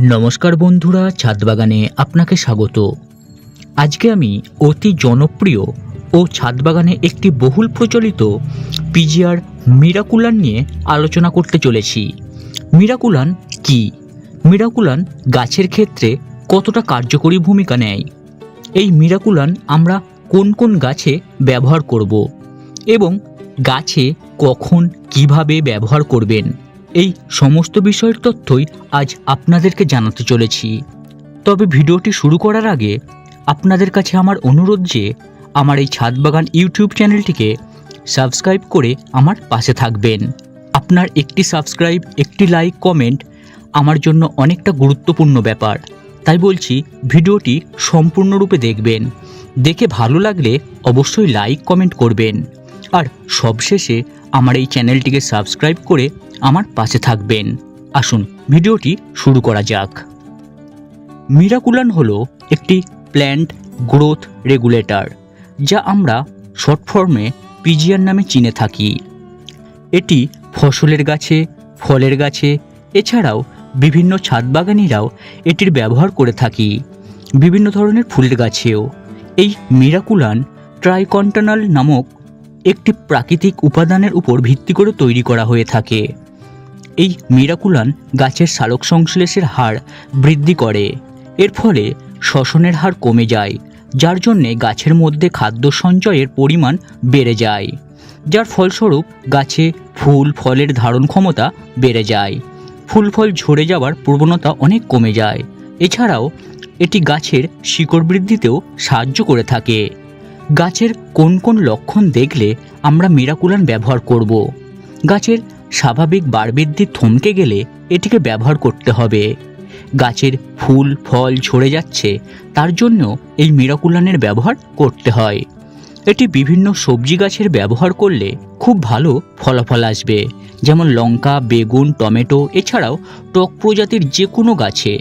নমস্কার বন্ধুরা ছাদ বাগানে আপনাকে স্বাগত। আজকে আমি অতি জনপ্রিয় ও ছাদ বাগানে একটি বহুল প্রচলিত পিজিআর মিরাকুলান নিয়ে আলোচনা করতে চলেছি। মিরাকুলান কি? মিরাকুলান গাছের ক্ষেত্রে কতটা কার্যকরী ভূমিকা নেয়? এই মিরাকুলান আমরা কোন কোন গাছে ব্যবহার করব এবং গাছে কখন কীভাবে ব্যবহার করবেন? এই সমস্ত বিষয়ের তথ্যই আজ আপনাদেরকে জানাতে চলেছি। তবে ভিডিওটি শুরু করার আগে আপনাদের কাছে আমার অনুরোধ যে আমার এই ছাদ বাগান ইউটিউব চ্যানেলটিকে সাবস্ক্রাইব করে আমার পাশে থাকবেন। আপনার একটি সাবস্ক্রাইব, একটি লাইক, কমেন্ট আমার জন্য অনেকটা গুরুত্বপূর্ণ ব্যাপার। তাই বলছি, ভিডিওটি সম্পূর্ণরূপে দেখবেন। দেখে ভালো লাগলে অবশ্যই লাইক, কমেন্ট করবেন। আর সবশেষে আমার এই চ্যানেলটিকে সাবস্ক্রাইব করে আমার পাশে থাকবেন। আসুন, ভিডিওটি শুরু করা যাক। মিরাকুলান হলো একটি প্ল্যান্ট গ্রোথ রেগুলেটর, যা আমরা শর্ট ফর্মে পিজিআর নামে চিনে থাকি। এটি ফসলের গাছে, ফলের গাছে, এছাড়াও বিভিন্ন ছাদ বাগানিরাও এটির ব্যবহার করে থাকি। বিভিন্ন ধরনের ফুলের গাছেও। এই মিরাকুলান ট্রাইকন্টানাল নামক একটি প্রাকৃতিক উপাদানের উপর ভিত্তি করে তৈরি করা হয়ে থাকে। এই মিরাকুলান গাছের সালোক সংশ্লেষের হার বৃদ্ধি করে। এর ফলে শ্বসনের হার কমে যায়, যার জন্যে গাছের মধ্যে খাদ্য সঞ্চয়ের পরিমাণ বেড়ে যায়, যার ফলস্বরূপ গাছে ফুল, ফলের ধারণ ক্ষমতা বেড়ে যায়। ফুল, ফল ঝরে যাওয়ার প্রবণতা অনেক কমে যায়। এছাড়াও এটি গাছের শিকড় বৃদ্ধিতেও সাহায্য করে থাকে। গাছের কোন কোন লক্ষণ দেখলে আমরা মিরাকুলান ব্যবহার করব। গাছের স্বাভাবিক বাড়বৃদ্ধি থমকে গেলে এটিকে ব্যবহার করতে হবে। গাছের ফুল, ফল ঝরে যাচ্ছে, তার জন্য এই মিরাকুলানের ব্যবহার করতে হয়। এটি বিভিন্ন সবজি গাছের ব্যবহার করলে খুব ভালো ফলাফল আসবে, যেমন লঙ্কা, বেগুন, টমেটো, এছাড়াও টক প্রজাতির যে কোনো গাছে।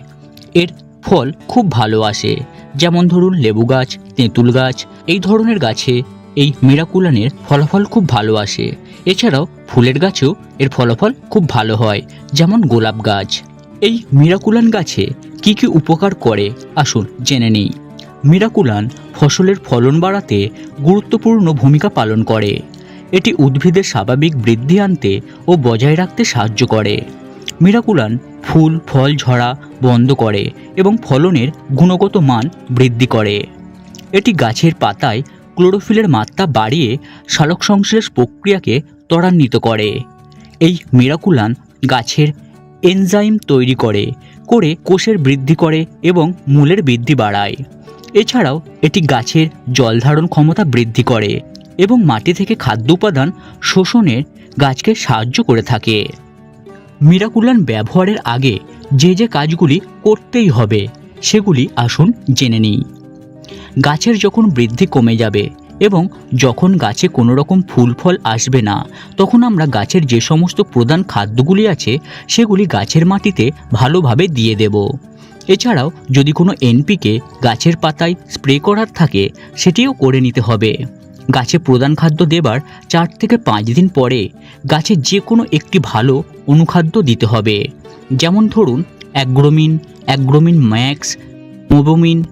এর ফল খুব ভালো আসে, যেমন ধরুন লেবু গাছ, তেঁতুল গাছ এই ধরনের গাছে এই মিরাকুলানের ফলাফল খুব ভালো আসে। এছাড়াও ফুলের গাছেও এর ফলাফল খুব ভালো হয়, যেমন গোলাপ গাছ। এই মিরাকুলান গাছে কি কি উপকার করে? আসুন জেনে নিই। মিরাকুলান ফসলের ফলন বাড়াতে গুরুত্বপূর্ণ ভূমিকা পালন করে। এটি উদ্ভিদের স্বাভাবিক বৃদ্ধি আনতে ও বজায় রাখতে সাহায্য করে। মিরাকুলান ফুল, ফল, ঝরা বন্ধ করে এবং ফলনের গুণগত মান বৃদ্ধি করে। এটি গাছের পাতায় ক্লোরোফিলের মাত্রা বাড়িয়ে সালোক সংশ্লেষ প্রক্রিয়াকে ত্বরান্বিত করে। এই মিরাকুলান গাছের এনজাইম তৈরি করে করে কোষের বৃদ্ধি করে এবং মূলের বৃদ্ধি বাড়ায়। এছাড়াও এটি গাছের জল ধারণ ক্ষমতা বৃদ্ধি করে এবং মাটি থেকে খাদ্য উপাদান শোষণের গাছকে সাহায্য করে থাকে। মিরাকুলান ব্যবহারের আগে যে যে কাজগুলি করতেই হবে, সেগুলি আসুন জেনে নিই। গাছের যখন বৃদ্ধি কমে যাবে এবং যখন গাছে কোনো রকম ফুল, ফল আসবে না, তখন আমরা গাছের যে সমস্ত প্রধান খাদ্যগুলি আছে, সেগুলি গাছের মাটিতে ভালোভাবে দিয়ে দেব। এছাড়াও যদি কোনো এনপিকে গাছের পাতায় স্প্রে করার থাকে, সেটিও করে নিতে হবে। গাছে প্রধান খাদ্য দেবার চার থেকে পাঁচ দিন পরে গাছে যে কোনো একটি ভালো অনুখাদ্য দিতে হবে। যেমন ধরুন, অ্যাগ্রোমিন অ্যাগ্রোমিন ম্যাক্স মোবোমিন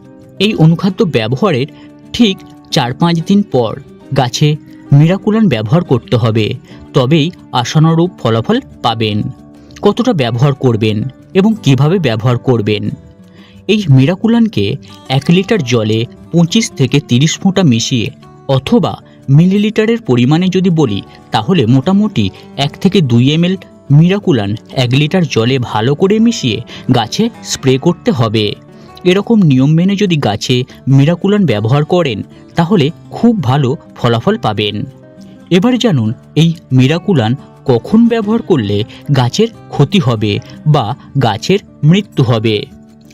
এই অনুখাদ্য ব্যবহারের ঠিক চার পাঁচ দিন পর গাছে মিরাকুলান ব্যবহার করতে হবে, তবেই আশানুরূপ ফলাফল পাবেন। কতটা ব্যবহার করবেন এবং কীভাবে ব্যবহার করবেন? এই মিরাকুলানকে এক লিটার জলে পঁচিশ থেকে তিরিশ ফোঁটা মিশিয়ে অথবা মিলিলিটারের পরিমাণে যদি বলি, তাহলে মোটামুটি এক থেকে দুই এমএল মিরাকুলান এক লিটার জলে ভালো করে মিশিয়ে গাছে স্প্রে করতে হবে। এরকম নিয়ম মেনে যদি গাছে মিরাকুলান ব্যবহার করেন, তাহলে খুব ভালো ফলাফল পাবেন। এবার জানুন, এই মিরাকুলান কখন ব্যবহার করলে গাছের ক্ষতি হবে বা গাছের মৃত্যু হবে।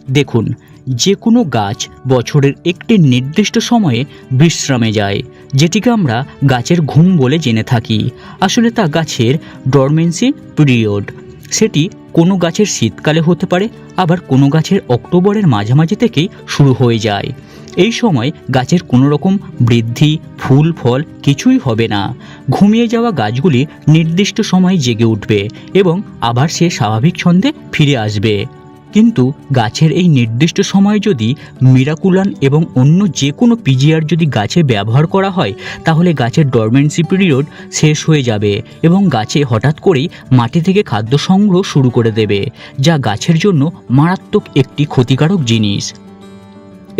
দেখুন যে কোনো গাছ বছরের একটি নির্দিষ্ট সময়ে বিশ্রামে যায়, যেটিকে আমরা গাছের ঘুম বলে জেনে থাকি। আসলে তা গাছের ডরমেন্সি পিরিয়ড সেটি কোনো গাছের শীতকালে হতে পারে, আবার কোনো গাছের অক্টোবরের মাঝামাঝি থেকেই শুরু হয়ে যায়। এই সময় গাছের কোনো রকম বৃদ্ধি, ফুল, ফল কিছুই হবে না। ঘুমিয়ে যাওয়া গাছগুলি নির্দিষ্ট সময়ে জেগে উঠবে এবং আবার সে স্বাভাবিক ছন্দে ফিরে আসবে। কিন্তু গাছের এই নির্দিষ্ট সময়ে যদি মিরাকুলান এবং অন্য যে কোনো পিজিআর যদি গাছে ব্যবহার করা হয়, তাহলে গাছের ডরমেন্সি পিরিয়ড শেষ হয়ে যাবে এবং গাছে হঠাৎ করেই মাটি থেকে খাদ্য সংগ্রহ শুরু করে দেবে, যা গাছের জন্য মারাত্মক একটি ক্ষতিকারক জিনিস।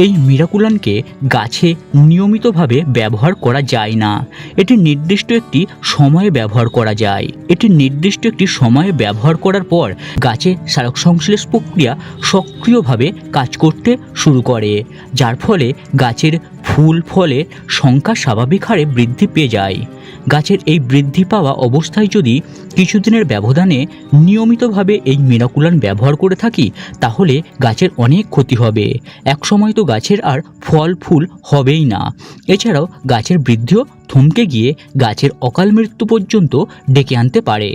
এই মিরাকুলানকে গাছে নিয়মিতভাবে ব্যবহার করা যায় না। এটি নির্দিষ্ট একটি সময়ে ব্যবহার করা যায়। এটি নির্দিষ্ট একটি সময়ে ব্যবহার করার পর গাছে সারক সংশ্লেষ প্রক্রিয়া সক্রিয়ভাবে কাজ করতে শুরু করে, যার ফলে গাছের ফুল ফলের সংখ্যা স্বাভাবিক হারে বৃদ্ধি পেয়ে যায়। গাছের এই বৃদ্ধি পাওয়া অবস্থায় যদি কিছুদিনের ব্যবধানে নিয়মিতভাবে এই মিরাকুলান ব্যবহার করে থাকি, তাহলে গাছের অনেক ক্ষতি হবে। একসময় তো গাছের আর ফল ফুল হবেই না। এছাড়াও গাছের বৃদ্ধিও থমকে গিয়ে গাছের অকাল মৃত্যু পর্যন্ত ডেকে আনতে পারে।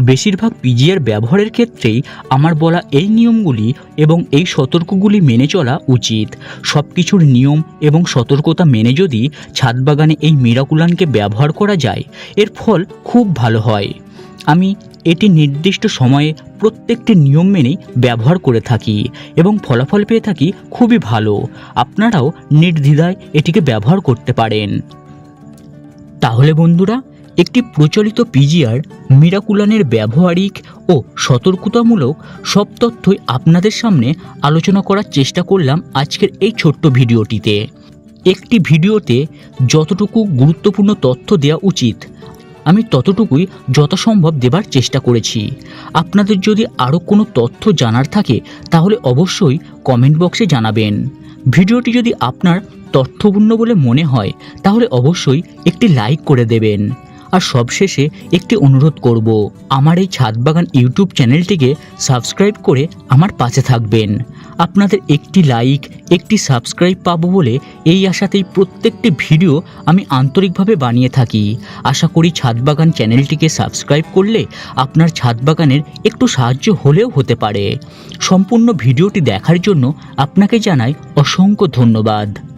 বেশিরভাগ পিজিআর ব্যবহারের ক্ষেত্রেই আমার বলা এই নিয়মগুলি এবং এই সতর্কগুলি মেনে চলা উচিত। সব কিছুর নিয়ম এবং সতর্কতা মেনে যদি ছাদ বাগানে এই মিরাকুলানকে ব্যবহার করা যায়, এর ফল খুব ভালো হয়। আমি এটি নির্দিষ্ট সময়ে প্রত্যেকটি নিয়ম মেনেই ব্যবহার করে থাকি এবং ফলাফল পেয়ে থাকি খুবই ভালো। আপনারাও নির্দ্বিধায় এটিকে ব্যবহার করতে পারেন। তাহলে বন্ধুরা একটি প্রচলিত পিজিআর মিরাকুলানের ব্যবহারিক ও সতর্কতামূলক সব তথ্যই আপনাদের সামনে আলোচনা করার চেষ্টা করলাম আজকের এই ছোট্ট ভিডিওটিতে। একটি ভিডিওতে যতটুকু গুরুত্বপূর্ণ তথ্য দেওয়া উচিত, আমি ততটুকুই যথাসম্ভব দেবার চেষ্টা করেছি। আপনাদের যদি আরও কোনো তথ্য জানার থাকে, তাহলে অবশ্যই কমেন্ট বক্সে জানাবেন। ভিডিওটি যদি আপনার তথ্যপূর্ণ বলে মনে হয়, তাহলে অবশ্যই একটি লাইক করে দেবেন। আর সবশেষে একটি অনুরোধ করব, আমার এই ছাদ বাগান ইউটিউব চ্যানেলটিকে সাবস্ক্রাইব করে আমার পাশে থাকবেন। আপনাদের একটি লাইক, একটি সাবস্ক্রাইব পাবো বলে এই আশাতেই প্রত্যেকটি ভিডিও আমি আন্তরিকভাবে বানিয়ে থাকি। আশা করি ছাদ বাগান চ্যানেলটিকে সাবস্ক্রাইব করলে আপনার ছাদ বাগানের একটু সাহায্য হলেও হতে পারে। সম্পূর্ণ ভিডিওটি দেখার জন্য আপনাকে জানাই অসংখ্য ধন্যবাদ।